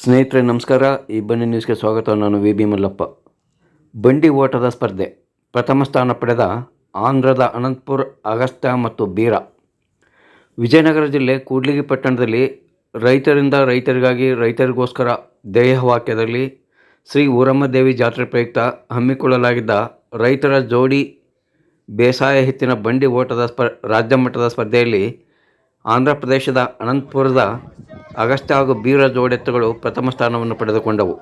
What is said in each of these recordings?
ಸ್ನೇಹಿತರೆ, ನಮಸ್ಕಾರ. ಈ ಬನ್ನಿ ನ್ಯೂಸ್ಗೆ ಸ್ವಾಗತ. ನಾನು ವಿ. ಬಿ. ಮಲ್ಲಪ್ಪ. ಬಂಡಿ ಓಟದ ಸ್ಪರ್ಧೆ. ಪ್ರಥಮ ಸ್ಥಾನ ಪಡೆದ ಆಂಧ್ರದ ಅನಂತಪುರ ಅಗಸ್ತ್ಯ ಮತ್ತು ಬೀರ. ವಿಜಯನಗರ ಜಿಲ್ಲೆ ಕೂಡ್ಲಿಗಿ ಪಟ್ಟಣದಲ್ಲಿ ರೈತರಿಂದ ರೈತರಿಗಾಗಿ ರೈತರಿಗೋಸ್ಕರ ಧ್ಯೇಯವಾಕ್ಯದಲ್ಲಿ ಶ್ರೀ ಊರಮ್ಮ ದೇವಿ ಜಾತ್ರೆ ಪ್ರಯುಕ್ತ ಹಮ್ಮಿಕೊಳ್ಳಲಾಗಿದ್ದ ರೈತರ ಜೋಡಿ ಬೇಸಾಯ ಹೆತ್ತಿನ ಬಂಡಿ ಓಟದ ಸ್ಪರ್ ರಾಜ್ಯ ಮಟ್ಟದ ಸ್ಪರ್ಧೆಯಲ್ಲಿ ಆಂಧ್ರ ಪ್ರದೇಶದ ಅನಂತಪುರದ ಅಗಸ್ತ್ಯ ಹಾಗೂ ಬೀರ ಜೋಡೆತ್ತುಗಳು ಪ್ರಥಮ ಸ್ಥಾನವನ್ನು ಪಡೆದುಕೊಂಡವು.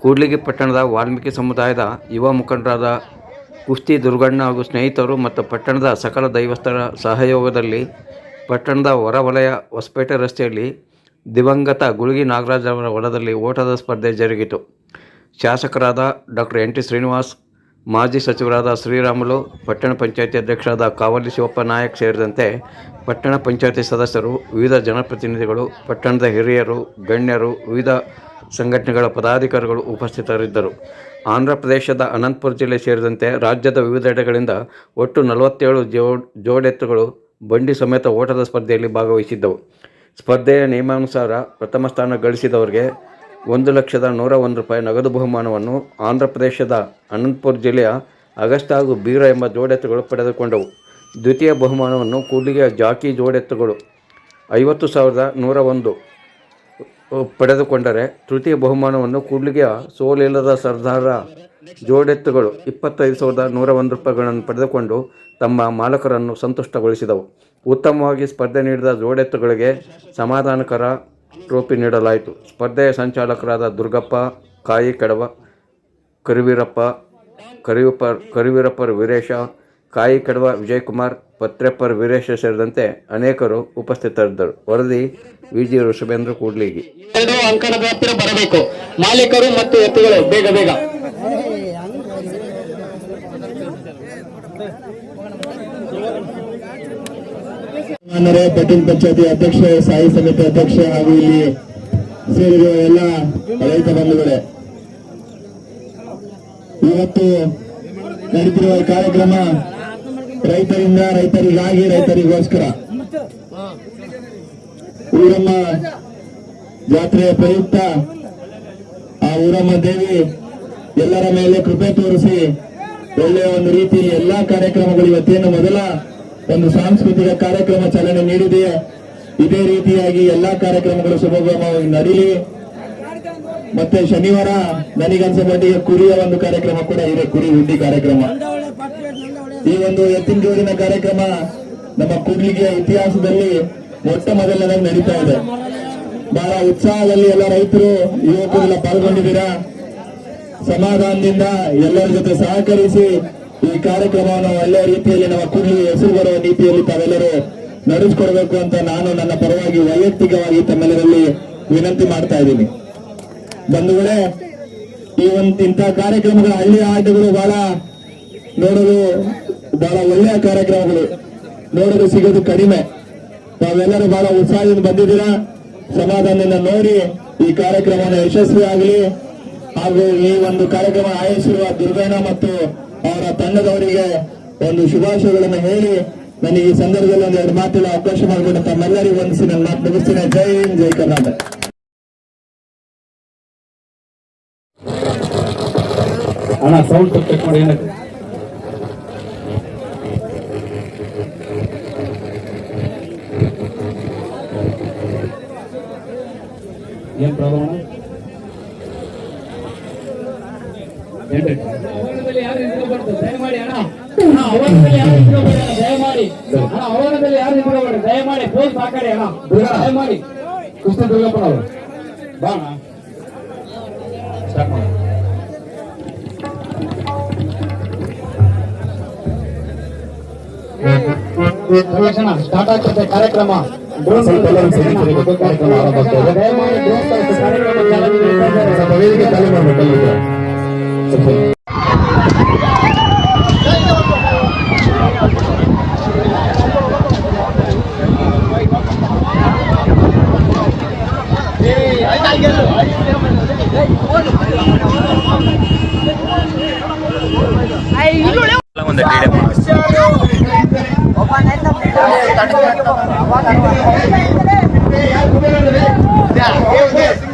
ಕೂಡ್ಲಿಗಿ ಪಟ್ಟಣದ ವಾಲ್ಮೀಕಿ ಸಮುದಾಯದ ಯುವ ಮುಖಂಡರಾದ ಕುಸ್ತಿ ದುರ್ಗಣ್ಣ ಹಾಗೂ ಸ್ನೇಹಿತರು ಮತ್ತು ಪಟ್ಟಣದ ಸಕಲ ದೈವಸ್ಥರ ಸಹಯೋಗದಲ್ಲಿ ಪಟ್ಟಣದ ಹೊರವಲಯ ಹೊಸಪೇಟೆ ರಸ್ತೆಯಲ್ಲಿ ದಿವಂಗತ ಗುಳಿಗಿ ನಾಗರಾಜ್ ಅವರ ಹೊಲದಲ್ಲಿ ಓಟದ ಸ್ಪರ್ಧೆ ಜರುಗಿತು. ಶಾಸಕರಾದ ಡಾಕ್ಟರ್ ಎನ್ ಟಿ ಶ್ರೀನಿವಾಸ್ ಮಾಜಿ ಸಚಿವರಾದ ಶ್ರೀರಾಮುಲು, ಪಟ್ಟಣ ಪಂಚಾಯತಿ ಅಧ್ಯಕ್ಷರಾದ ಕಾವಲಿ ಶಿವಪ್ಪ ನಾಯಕ್ ಸೇರಿದಂತೆ ಪಟ್ಟಣ ಪಂಚಾಯತಿ ಸದಸ್ಯರು, ವಿವಿಧ ಜನಪ್ರತಿನಿಧಿಗಳು, ಪಟ್ಟಣದ ಹಿರಿಯರು, ಗಣ್ಯರು, ವಿವಿಧ ಸಂಘಟನೆಗಳ ಪದಾಧಿಕಾರಿಗಳು ಉಪಸ್ಥಿತರಿದ್ದರು. ಆಂಧ್ರ ಪ್ರದೇಶದ ಅನಂತಪುರ ಜಿಲ್ಲೆ ಸೇರಿದಂತೆ ರಾಜ್ಯದ ವಿವಿಧೆಡೆಗಳಿಂದ ಒಟ್ಟು ನಲವತ್ತೇಳು ಜೋ, ಜೋಡೆತ್ತುಗಳು ಬಂಡಿ ಸಮೇತ ಓಟದ ಸ್ಪರ್ಧೆಯಲ್ಲಿ ಭಾಗವಹಿಸಿದ್ದವು. ಸ್ಪರ್ಧೆಯ ನಿಯಮಾನುಸಾರ ಪ್ರಥಮ ಸ್ಥಾನ ಗಳಿಸಿದವರಿಗೆ ಒಂದು ಲಕ್ಷದ ನೂರ ಒಂದು ರೂಪಾಯಿ ನಗದು ಬಹುಮಾನವನ್ನು ಆಂಧ್ರ ಪ್ರದೇಶದ ಅನಂತಪುರ ಜಿಲ್ಲೆಯ ಅಗಸ್ಟ್ ಹಾಗೂ ಬೀರ ಎಂಬ ಜೋಡೆತ್ತುಗಳು ಪಡೆದುಕೊಂಡವು. ದ್ವಿತೀಯ ಬಹುಮಾನವನ್ನು ಕೂಡ್ಲಿಗೆಯ ಜಾಕಿ ಜೋಡೆತ್ತುಗಳು ಐವತ್ತು ಸಾವಿರದ ನೂರ ಒಂದು ಪಡೆದುಕೊಂಡರೆ ತೃತೀಯ ಬಹುಮಾನವನ್ನು ಕೂಡ್ಲಿಗೆಯ ಸೋಲಿಲ್ಲದ ಸರ್ದಾರ ಜೋಡೆತ್ತುಗಳು ಇಪ್ಪತ್ತೈದು ಸಾವಿರದ ನೂರ ಒಂದು ರೂಪಾಯಿಗಳನ್ನು ಪಡೆದುಕೊಂಡು ತಮ್ಮ ಮಾಲಕರನ್ನು ಸಂತುಷ್ಟಗೊಳಿಸಿದವು. ಉತ್ತಮವಾಗಿ ಸ್ಪರ್ಧೆ ನೀಡಿದ ಜೋಡೆತ್ತುಗಳಿಗೆ ಸಮಾಧಾನಕರ ಟ್ರೋಫಿ ನೀಡಲಾಯಿತು. ಸ್ಪರ್ಧೆಯ ಸಂಚಾಲಕರಾದ ದುರ್ಗಪ್ಪ, ಕಾಯಿ ಕಡವ, ಕರಿವೀರಪ್ಪ, ಕರಿವಪ್ಪ, ಕರಿವೀರಪ್ಪರ್ ವೀರೇಶ, ಕಾಯಿ ಕಡವ ವಿಜಯಕುಮಾರ್, ಪತ್ರೆಪ್ಪರ್ ವೀರೇಶ ಸೇರಿದಂತೆ ಅನೇಕರು ಉಪಸ್ಥಿತರಿದ್ದರು. ವರದಿ ವಿಜಿ ಋಷಭೇಂದ್ರ ಕೂಡ್ಲಿಗಿ. ಎರಡು ಹತ್ತಿರ ಬರಬೇಕು. ಮಾಲೀಕರು ಮತ್ತು ಎತ್ತುಗಳು ಬೇಗ ಬೇಗ. ಮಾನ್ಯರೇ, ಪಟ್ಟಣ ಪಂಚಾಯತಿ ಅಧ್ಯಕ್ಷ ಸಾಯಿ ಸಮಿತಿ ಅಧ್ಯಕ್ಷ ಹಾಗೂ ಇಲ್ಲಿ ಸೇರಿರುವ ಎಲ್ಲ ರೈತ ಬಂಧುಗಳೇ. ಇವತ್ತು ನಡೀತಿರುವ ಈ ಕಾರ್ಯಕ್ರಮ ರೈತರಿಂದ ರೈತರಿಗಾಗಿ, ರೈತರಿಗೋಸ್ಕರ. ಊರಮ್ಮ ಜಾತ್ರೆಯ ಪ್ರಯುಕ್ತ ಆ ಊರಮ್ಮ ದೇವಿ ಎಲ್ಲರ ಮೇಲೆ ಕೃಪೆ ತೋರಿಸಿ ಒಳ್ಳೆಯ ಒಂದು ರೀತಿಯಲ್ಲಿ ಎಲ್ಲಾ ಕಾರ್ಯಕ್ರಮಗಳು ಇವತ್ತೇನು ಮೊದಲ ಒಂದು ಸಾಂಸ್ಕೃತಿಕ ಕಾರ್ಯಕ್ರಮ ಚಾಲನೆ ನೀಡಿದೆ ಇದೇ ರೀತಿಯಾಗಿ ಎಲ್ಲಾ ಕಾರ್ಯಕ್ರಮಗಳು ಸುಭಗಮವಾಗಿ ನಡೀಲಿ. ಮತ್ತೆ ಶನಿವಾರ ನನಗನ್ಸೋ ಮಟ್ಟಿಗೆ ಕುರಿಯ ಒಂದು ಕಾರ್ಯಕ್ರಮ ಕೂಡ ಇದೆ, ಕುರಿ ಹುಡ್ಡಿ ಕಾರ್ಯಕ್ರಮ. ಈ ಒಂದು ಎತ್ತಿನ ಜೋಡಿನ ಕಾರ್ಯಕ್ರಮ ನಮ್ಮ ಕೂಡ್ಲಿಗೆಯ ಇತಿಹಾಸದಲ್ಲಿ ಮೊಟ್ಟ ಮೊದಲನೇದಾಗಿ ನಡೀತಾ ಇದೆ. ಬಹಳ ಉತ್ಸಾಹದಲ್ಲಿ ಎಲ್ಲ ರೈತರು, ಯುವಕರೆಲ್ಲ ಪಾಲ್ಗೊಂಡಿದ್ದೀರಾ? ಸಮಾಧಾನದಿಂದ ಎಲ್ಲರ ಜೊತೆ ಸಹಕರಿಸಿ ಈ ಕಾರ್ಯಕ್ರಮವನ್ನು ಒಳ್ಳೆಯ ರೀತಿಯಲ್ಲಿ ನಮ್ಮ ಕೂಡಲಿ ಹೆಸರು ಬರುವ ರೀತಿಯಲ್ಲಿ ತಾವೆಲ್ಲರೂ ನಡೆಸಿಕೊಡಬೇಕು ಅಂತ ನಾನು ನನ್ನ ಪರವಾಗಿ ವೈಯಕ್ತಿಕವಾಗಿ ತಮ್ಮೆಲ್ಲರಲ್ಲಿ ವಿನಂತಿ ಮಾಡ್ತಾ ಇದ್ದೀನಿ. ಬಂಧುಗಳೇ, ಈ ಒಂದು ಇಂತಹ ಕಾರ್ಯಕ್ರಮಗಳ ಹಳ್ಳಿ ಆಟಗಳು ಬಹಳ ನೋಡಲು ಬಹಳ ಒಳ್ಳೆಯ ಕಾರ್ಯಕ್ರಮಗಳು. ನೋಡಲು ಸಿಗೋದು ಕಡಿಮೆ. ತಾವೆಲ್ಲರೂ ಬಹಳ ಉತ್ಸಾಹದಿಂದ ಬಂದಿದ್ದೀರಾ? ಸಮಾಧಾನದಿಂದ ನೋಡಿ ಈ ಕಾರ್ಯಕ್ರಮವನ್ನು ಯಶಸ್ವಿ ಆಗಲಿ ಹಾಗೂ ಈ ಒಂದು ಕಾರ್ಯಕ್ರಮ ಆಯೋಜಿಸಿರುವ ದುರ್ಗಣ್ಣ ಮತ್ತು ಅವರ ತಂಡದವರಿಗೆ ಒಂದು ಶುಭಾಶಯಗಳನ್ನು ಹೇಳಿ, ನನಗೆ ಈ ಸಂದರ್ಭದಲ್ಲಿ ಒಂದು ಎರಡು ಮಾತಿನ ಅವಕಾಶ ಮಾಡಿಕೊಂಡು ತಮ್ಮೆಲ್ಲರಿಗೂ ವಂದಿಸಿ ನನ್ನ ಮಾತು ಮುಗಿಸ್ತೀನಿ. ಜೈ ಹಿಂದ್, ಜೈ ಕರ್ನಾಟಕ. ಅಣ್ಣ ಸೌಂಡ್ ಚೆಕ್ ಮಾಡಿ ಏನಕ್ಕೆ ಏನ್ ಪ್ರಾಬ್ಲಮ್ ಏನ್ರಿ ಯಾರು ನಿಂತ್ಕೊಬಾರ್ದು ದಯಮಾಡಿ ಅಣ್ಣ. ಯಾರು ಅಣ್ಣ ದಯಮಾಡಿ. ಅಣ್ಣ ಅವರದಲ್ಲಿ ಯಾರು ನಿಂತ್ಕೊಬೇಡಿ ದಯಮಾಡಿ ಪೋಸ್ ಹಾಕಡಿ ಅಣ್ಣ. ದಯಮಾಡಿ. ಕೃಷ್ಣ ದುರ್ಗಪ್ಪನವರು ಬಾ ಅಣ್ಣ. ಸ್ಟಾರ್ಟ್ ಮಾಡಿ. ಸ್ಟಾರ್ಟ್ ಆಗ್ತದೆ ಕಾರ್ಯಕ್ರಮ. ಕಾರ್ಯಕ್ರಮ ಆರಂಭ ಆಗ್ತಾ ಇದೆ. ದಯಮಾಡಿ ಡ್ರೋನ್ ಕಳಿಸಿ